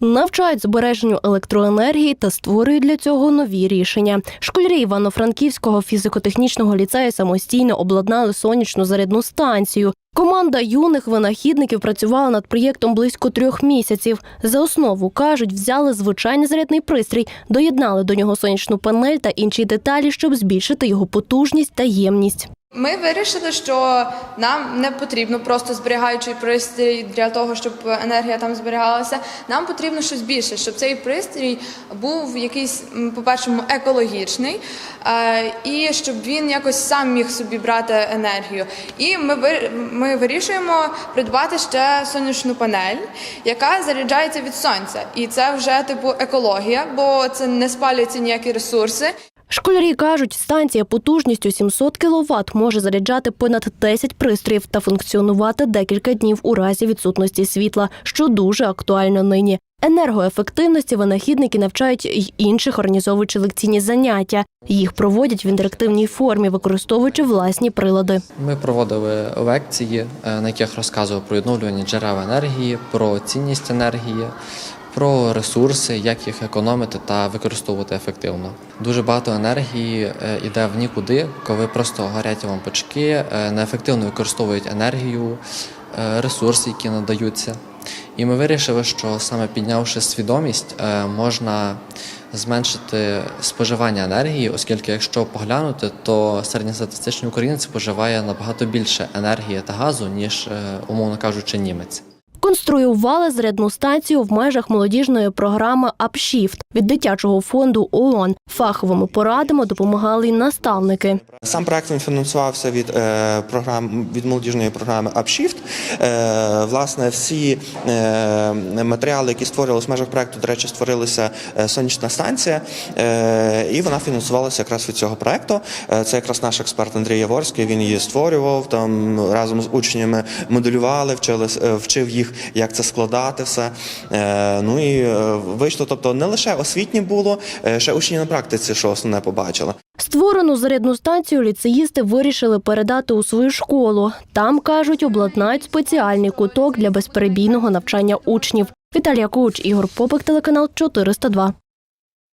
Навчають збереженню електроенергії та створюють для цього нові рішення. Школярі Івано-Франківського фізико-технічного ліцею самостійно обладнали сонячну зарядну станцію. Команда юних винахідників працювала над проєктом близько трьох місяців. За основу кажуть, взяли звичайний зарядний пристрій, доєднали до нього сонячну панель та інші деталі, щоб збільшити його потужність та ємність. Ми вирішили, що нам не потрібно просто зберігаючий пристрій для того, щоб енергія там зберігалася. Нам потрібно щось більше, щоб цей пристрій був якийсь, по-першому, екологічний, е, і щоб він якось сам міг собі брати енергію. І ми, ми вирішуємо придбати ще сонячну панель, яка заряджається від сонця. І це вже типу екологія, бо це не спалюються ніякі ресурси. Школярі кажуть, станція потужністю 700 кВт може заряджати понад 10 пристроїв та функціонувати декілька днів у разі відсутності світла, що дуже актуально нині. Енергоефективності винахідники навчають й інших, організовуючи лекційні заняття. Їх проводять в інтерактивній формі, використовуючи власні прилади. Ми проводили лекції, е, на яких розказував про відновлювані джерела енергії, про цінність енергії, про ресурси, як їх економити та використовувати ефективно. Дуже багато енергії е, йде в нікуди, коли просто горять лампочки, е, неефективно використовують енергію, е, ресурси, які надаються. І ми вирішили, що саме піднявши свідомість, е, можна зменшити споживання енергії, оскільки, якщо поглянути, то середньостатистичний українець споживає набагато більше енергії та газу, ніж, е, умовно кажучи, німець. Конструювали зарядну станцію в межах молодіжної програми «Апшіфт» від дитячого фонду ООН. Фаховими порадами допомагали й наставники. Сам проект він фінансувався від е, програм від молодіжної програми Upshift. Е, власне, всі е, матеріали, які створювалися в межах проекту, до речі, створилася е, сонячна станція, і вона фінансувалася якраз від цього проекту. Це якраз наш експерт Андрій Яворський. Він її створював там разом з учнями, моделювали, вчили вчив їх, як це складати все. Е, ну і е, вийшло. Тобто не лише освітнє було, е, ще учні на практиці, що основне побачили. Створену зарядну станцію ліцеїсти вирішили передати у свою школу. Там, кажуть, обладнають спеціальний куток для безперебійного навчання учнів. Віталія Куч, Ігор Попик, телеканал 402.